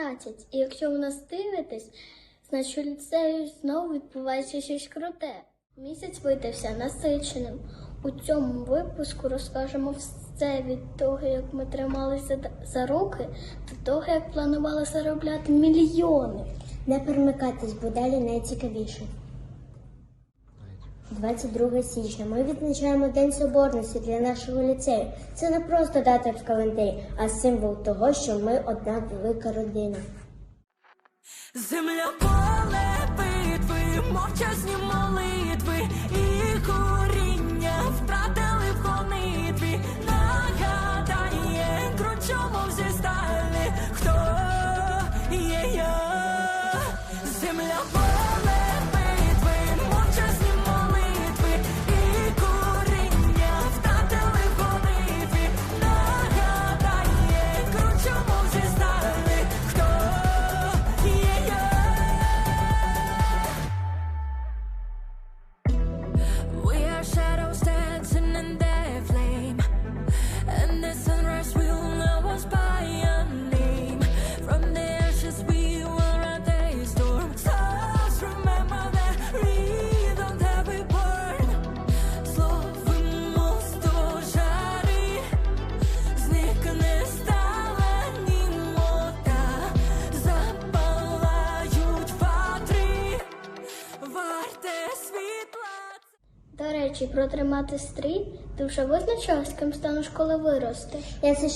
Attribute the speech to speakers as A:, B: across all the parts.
A: 13. І якщо ви нас дивитись, значить у ліцею знову відбувається щось круте. Місяць видався насиченим. У цьому випуску розкажемо все від того, як ми трималися за руки, до того, як планували заробляти мільйони.
B: Не перемикайтесь, бо далі найцікавіше. 22 січня ми відзначаємо День Соборності для нашого ліцею. Це не просто дата в календарі, а символ того, що ми одна велика родина.
C: Земля поле битви, мовчазні молитви і коріння
A: До речі, про тримати стрій ти вже визначилась, ким станеш, коли виростеш.
B: Я все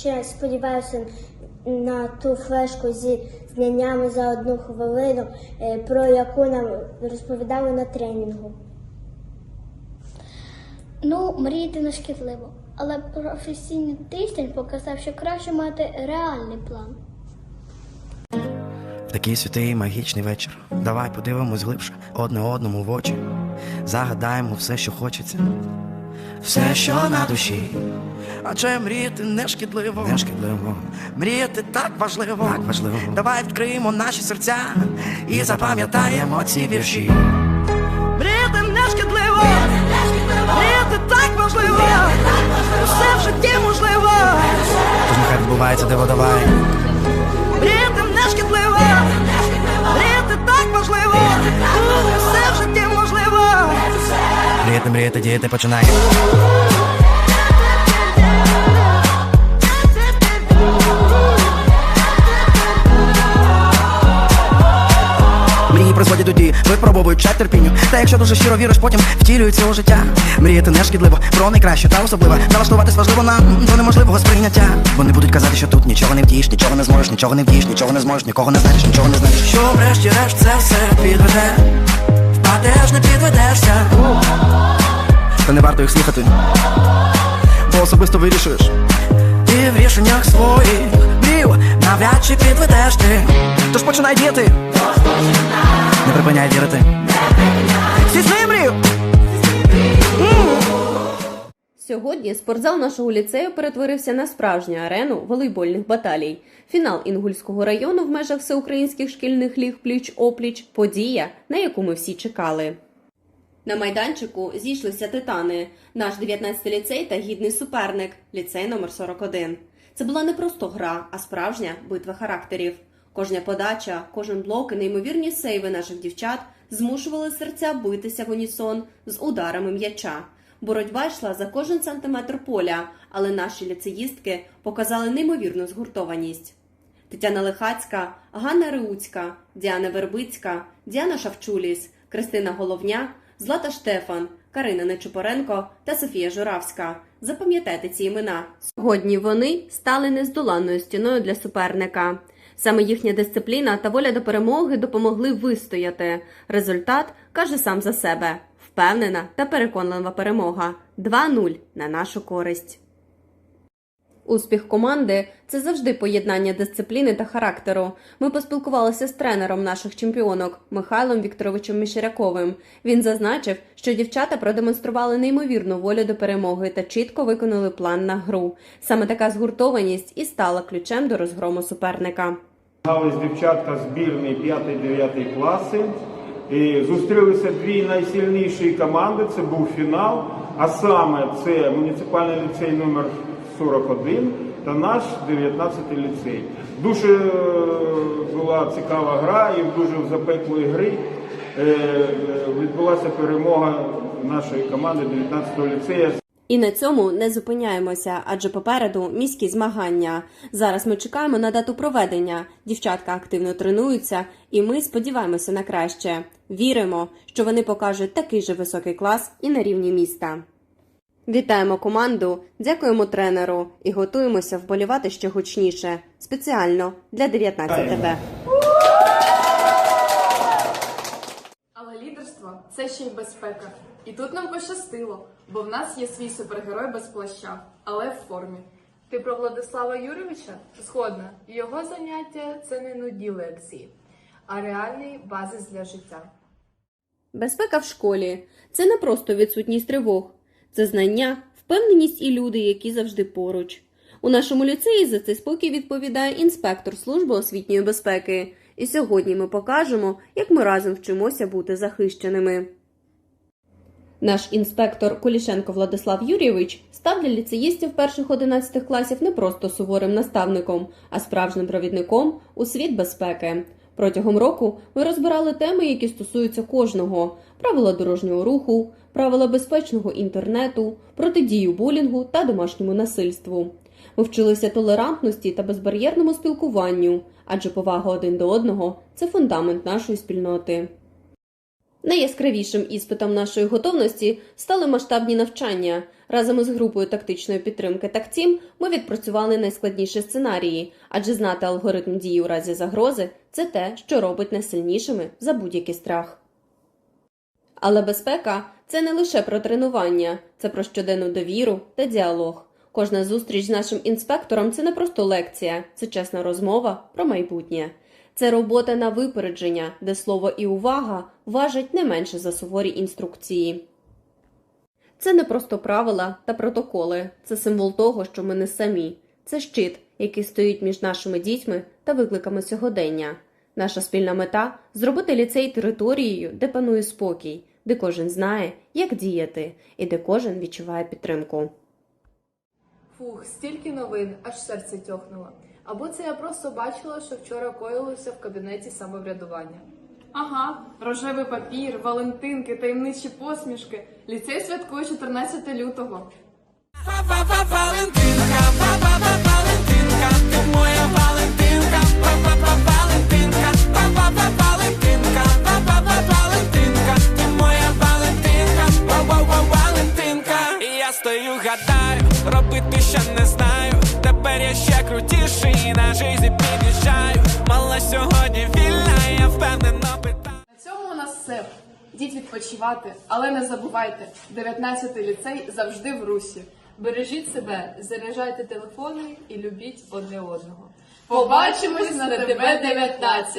B: ще сподіваюся на ту флешку зі знаннями за одну хвилину, е, про яку нам розповідали на тренінгу.
A: Ну, мріяти не шкідливо, але професійний тиждень показав, що краще мати реальний план.
D: Такий святий магічний вечір. Давай подивимось глибше одне одному в очі. Загадаємо все, що хочеться. Все, що на душі. Адже мріяти не шкідливо. Не шкідливо. Мріяти так важливо. Так важливо. Давай відкриємо наші серця і запам'ятаємо ці вірші. Мріяти не шкідливо. Мріяти так важливо. Все в житті можливо. Тож нехай відбувається диво давай. Мріяти не шкідливо. Мріяти так важливо. Мріяти, діяти починай. Мрії призводять до дії, випробовують терпінню. Та якщо дуже щиро віриш, потім втілюється у життя. Мріяти не шкідливо, про найкраще та особливе. Налаштуватись важливо нам до неможливого сприйняття. Вони будуть казати, що тут нічого не вдієш, нічого не зможеш, нічого не вдієш, нічого не зможеш, нікого не знаєш, нічого не знаєш. Що врешті-решт це все підведе, впадеш, не підведешся. Та не варто їх слухати, бо особисто вирішуєш. Ти в рішеннях своїх мрів навряд чи підведеш ти. Тож починай діяти. Не припиняй вірити. Здійсни мрію!
E: Сьогодні спортзал нашого ліцею перетворився на справжню арену волейбольних баталій. Фінал Інгульського району в межах всеукраїнських шкільних ліг пліч-опліч подія, на яку ми всі чекали. На майданчику зійшлися титани, наш 19-й ліцей та гідний суперник, ліцей номер 41. Це була не просто гра, а справжня битва характерів. Кожна подача, кожен блок і неймовірні сейви наших дівчат змушували серця битися в унісон з ударами м'яча. Боротьба йшла за кожен сантиметр поля, але наші ліцеїстки показали неймовірну згуртованість. Тетяна Лихацька, Ганна Реуцька, Діана Вербицька, Діана Шавчуліс, Кристина Головня, Злата Штефан, Карина Нечупоренко та Софія Журавська. Запам'ятайте ці імена. Сьогодні вони стали нездоланною стіною для суперника. Саме їхня дисципліна та воля до перемоги допомогли вистояти. Результат каже сам за себе: впевнена та переконлива перемога 2-0 на нашу користь. Успіх команди це завжди поєднання дисципліни та характеру. Ми поспілкувалися з тренером наших чемпіонок Михайлом Вікторовичем Міщеряковим. Він зазначив, що дівчата продемонстрували неймовірну волю до перемоги та чітко виконали план на гру. Саме така згуртованість і стала ключем до розгрому суперника.
F: Грались дівчатка збірної 5-9 класи. І зустрілися дві найсильніші команди. Це був фінал. А саме це муніципальний ліцей номер 41 та наш 19-й ліцей. Дуже е, була цікава гра і в дуже запеклої гри е, відбулася перемога нашої команди 19-го ліцея.
E: І на цьому не зупиняємося, адже попереду міські змагання. Зараз ми чекаємо на дату проведення. Дівчатка активно тренуються, і ми сподіваємося на краще. Віримо, що вони покажуть такий же високий клас і на рівні міста. Вітаємо команду, дякуємо тренеру і готуємося вболівати ще гучніше, спеціально для 19 ТБ.
G: Але лідерство це ще й безпека. І тут нам пощастило, бо в нас є свій супергерой без плаща, але в формі.
H: Ти про Владислава Юрійовича? Згодна. Його заняття це не нудні лекції, а реальний базис для життя.
E: Безпека в школі це не просто відсутність тривог, це знання, впевненість і люди, які завжди поруч. У нашому ліцеї за цей спокій відповідає інспектор служби освітньої безпеки. І сьогодні ми покажемо, як ми разом вчимося бути захищеними. Наш інспектор Кулішенко Владислав Юрійович став для ліцеїстів перших 11 класів не просто суворим наставником, а справжнім провідником у світ безпеки. Протягом року ми розбирали теми, які стосуються кожного: правила дорожнього руху, правила безпечного інтернету, протидію булінгу та домашньому насильству. Ми вчилися толерантності та безбар'єрному спілкуванню, адже повага один до одного це фундамент нашої спільноти. Найяскравішим іспитом нашої готовності стали масштабні навчання. Разом із групою тактичної підтримки «Тактім» ми відпрацювали найскладніші сценарії, адже знати алгоритм дії у разі загрози це те, що робить нас сильнішими за будь-який страх. Але безпека це не лише про тренування, це про щоденну довіру та діалог. Кожна зустріч з нашим інспектором це не просто лекція, це чесна розмова про майбутнє. Це робота на випередження, де слово і увага важать не менше за суворі інструкції. Це не просто правила та протоколи, це символ того, що ми не самі. Це щит, який стоїть між нашими дітьми та викликами сьогодення. Наша спільна мета зробити ліцей територією, де панує спокій, де кожен знає, як діяти, і де кожен відчуває підтримку.
H: Фух, стільки новин, аж серце тьохнуло. Або це я просто бачила, що вчора коїлося в кабінеті самоврядування.
G: Ага, рожевий папір, валентинки, таємничі посмішки. Ліцей святкує 14 лютого.
I: Стою, гадаю, робити ще не знаю. Тепер я ще крутіший, на житті під'їжджаю. Мала сьогодні вільна, я впевнено питаю.
G: Цьому у нас все. Йдіть відпочивати, але не забувайте, 19-й ліцей завжди в русі.
H: Бережіть себе, заряджайте телефони і любіть одне одного.
G: Побачимось на ТБ 19